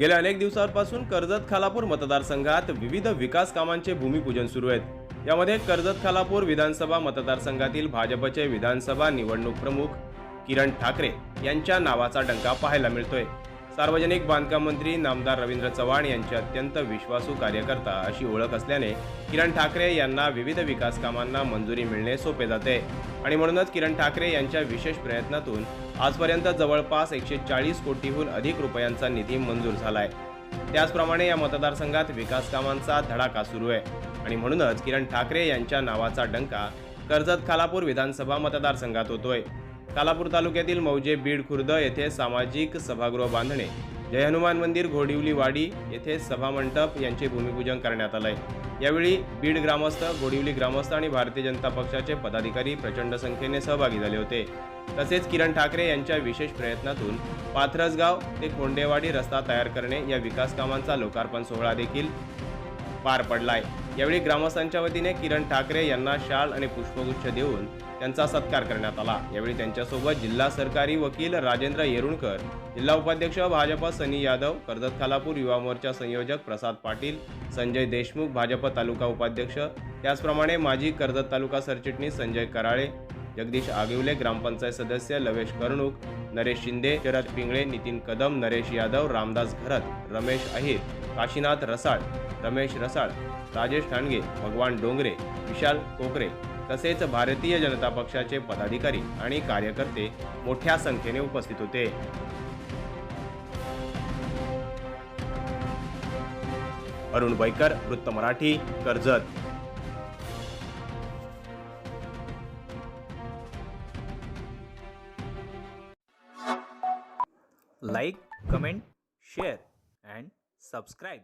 गेल्या अनेक दिवसांपासून कर्जत खालापूर मतदारसंघात विविध विकास कामांचे भूमिपूजन सुरू आहेत. यामध्ये कर्जत खालापूर विधानसभा मतदारसंघातील भाजपचे विधानसभा निवडणूक प्रमुख किरण ठाकरे यांच्या नावाचा डंका पाहायला मिळतोय. सार्वजनिक बांधकाम मंत्री नामदार रवींद्र चव्हाण यांचे अत्यंत विश्वासू कार्यकर्ता अशी ओळख असल्याने किरण ठाकरे यांना विविध विकास कामांना मंजुरी मिळणे सोपे जाते. आणि म्हणूनच किरण ठाकरे यांच्या विशेष प्रयत्नातून आजपर्यंत जवळपास एकशे चाळीस कोटीहून अधिक रुपयांचा निधी मंजूर झालाय. त्याचप्रमाणे या मतदारसंघात विकास कामांचा धडाका सुरू आहे. आणि म्हणूनच किरण ठाकरे यांच्या नावाचा डंका कर्जत खालापूर विधानसभा मतदारसंघात होतोय. कालापूर तालुक्यातील मौजे बीड खुर्द येथे सामाजिक सभागृह बांधणे जय हनुमान मंदिर घोडिवली वाडी येथे सभामंडप यांचे भूमिपूजन करण्यात आले यावेळी बीड ग्रामस्थ घोडिवली ग्रामस्थ आणि भारतीय जनता पक्षाचे पदाधिकारी प्रचंड संख्येने सहभागी झाले होते. तसेच किरण ठाकरे यांच्या विशेष प्रयत्नातून पाथरसगाव ते खोंडेवाडी रस्ता तयार करणे या विकास कामांचा लोकार्पण सोहळा देखील पार पडलाय. यावेळी ग्रामस्थांच्या वतीने किरण ठाकरे यांना शाल आणि पुष्पगुच्छ देऊन त्यांचा सत्कार करण्यात आला. यावेळी त्यांच्यासोबत जिल्हा सरकारी वकील राजेंद्र येरुणकर जिल्हा उपाध्यक्ष भाजप सनी यादव कर्जत खालापूर युवा मोर्चा संयोजक प्रसाद पाटील संजय देशमुख भाजप तालुका उपाध्यक्ष त्याचप्रमाणे माजी कर्जत तालुका सरचिटणीस संजय कराळे जगदीश आगिवले ग्रामपंचायत सदस्य लवेश करणूक नरेश शिंदे शरद पिंगळे नितीन कदम नरेश यादव रामदास घरत रमेश अहिर काशीनाथ रसाळ रमेश रसाळ राजेश ठाणगे भगवान डोंगरे विशाल कोकरे तसेच भारतीय जनता पक्षाचे पदाधिकारी आणि कार्यकर्ते मोठ्या संख्येने उपस्थित होते. अरुण बैकर वृत्त Marathi Karjat. Like comment share and subscribe